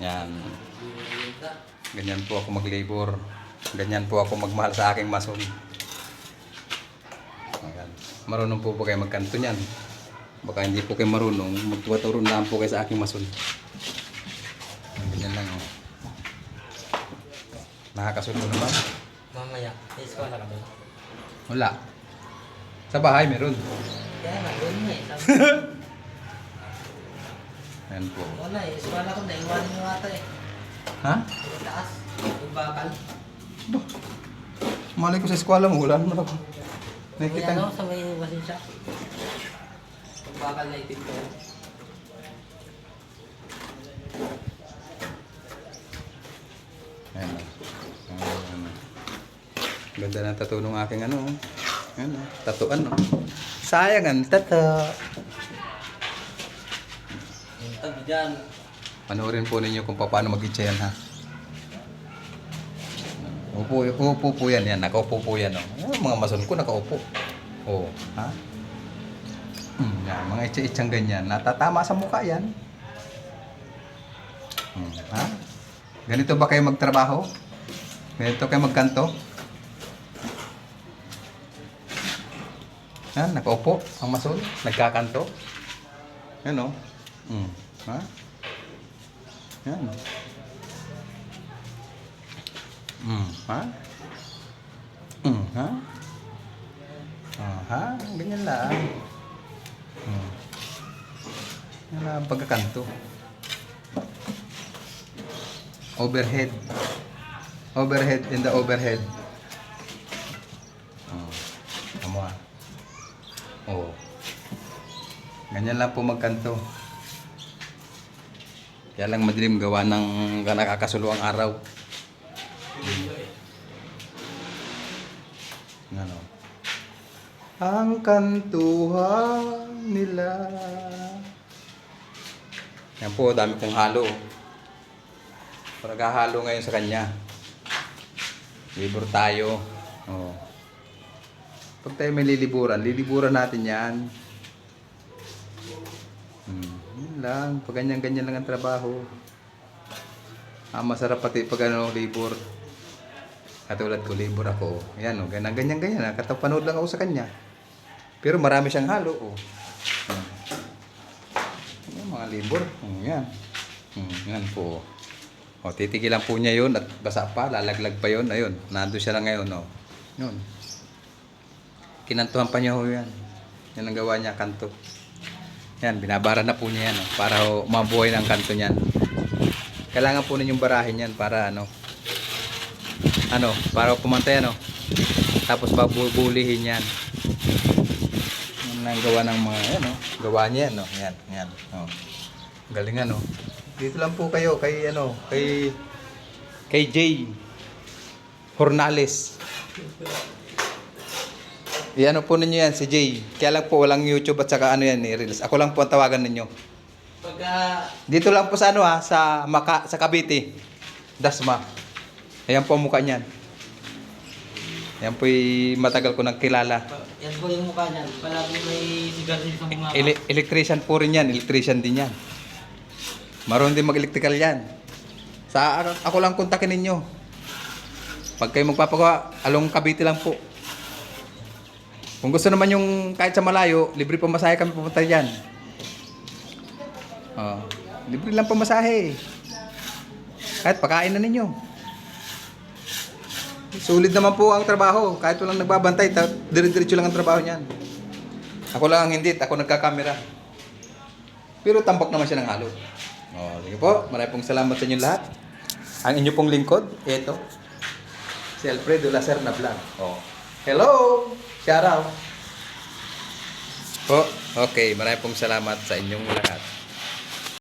Yan. Ganyan po ako mag-labor. Ganyan po ako magmahal sa aking mason. Ayan. Marunong po po kayo magkanto niyan. Baka hindi po kayo marunong, magtuwaturo na lang po kayo sa aking mason. Ganyan lang oh. Nakakasunod naman. Mamaya, sa eskwela ka doon. Wala. Sa bahay meron. Kaya nga eh. Ayan po. wala eh, eskwela ko, naiwanan yung ata eh. Ha? Taas, yung bakal. Malay ko sa eskwela mo, wala naman ako. Nakikita ano, sa may basensya. Yung bakal na itim ko. Ayan. oh. Ayan. Ganda ng tattoo ng aking ano. oh. Ayan. oh. Tatuan, no? Sayang ang tato. Yung tabi dyan. Panoorin po ninyo kung paano mag-itcha yan, ha? Upo, upo po yan, yan. Nakaupo po yan, oh. Ayan, mga mason ko, nakaupo. Oh, ha? Hmm, yan, mga itcha-itchang ganyan. Natatama sa mukha yan. Hmm, ha? Ganito ba kayo magtrabaho? Ganito kayo magkanto? Yan, nakaupo ang mason, nagkakanto. Yan, oh. Hmm, ha? Yan. Hmm, ha? Hmm, ha? Oh, ha? Ganyan lang. Hmm. Yan lang ang pagkakanto. Overhead. Overhead in the overhead. Oh. Tama. Oh. Ganyan lang po magkanto. Kaya lang madilim gawa ng nakakasulo ang araw. Ano? Ang kantuhan nila. Yan po, dami kong halo. Pagkahalo ngayon sa kanya. Libur tayo. Oh. Pag tayo may liliburan, liliburan natin yan. Lang. Pag ganyan-ganyan lang ang trabaho. Ah, masarap pati pag ano, libur. Katulad ko, libur ako. Yan o, ganyan, ganyan, ganyan. ah. Katapanood lang ako sa kanya. Pero marami siyang halo. Oh. Hmm. Yan, mga libur. Hmm, yan. Hmm, po. O, titigilan po niya yun at basa pa, lalaglag pa yun. Ayun, nandun siya lang ngayon. Oh. Yun. Kinantuhan pa niya ho yan. Yan ang gawa niya, kanto. Yan, binabara na po niya yan. Oh, para ho, mabuhay ng kanto niyan. Kailangan po ninyong barahin yan para ano, ano, para pumantay ano. Tapos babulihin yan. Yan ang gawa ng mga, ano, gawa niya, no. Yan, yan. Oh. Galing ano. Dito lang po kayo kay ano, kay kay Jay Hornales. Iano po ninyo yan si Jay. Kaya lang po walang YouTube at saka ano yan i-release. Ako lang po ang tawagan ninyo. Pagka, Dito lang po sa ano ha, sa Maka, sa Cavite. Dasma. Ayan po ang mukha niyan. Ayan po matagal ko nang kilala. yan po yung mukha niyan. Palagi may sigarilyo sa mga Ele- electrician po rin yan. Electrician din yan. Marunong din mag-electrical yan. Sa ano, ako lang kontakin ninyo. Pag kayo magpapagawa, along Cavite lang po. Kung gusto naman yung kahit sa malayo, libre pamasahe kami pupunta dyan. Oh, libre lang pamasahe. Kahit pakain na ninyo. Sulit naman po ang trabaho. Kahit walang nagbabantay, ta- dire-diretso lang ang trabaho niyan. Ako lang ang hindi, ako nagkakamera. Pero tambak naman siya ng halo. Oh, sige po. Maraming pong salamat sa inyo lahat. Ang inyo pong lingkod, ito. Si Alfredo Lacer na vlog. Oh. Hello! Shout out! Po, okay. Maraming pong salamat sa inyong lahat.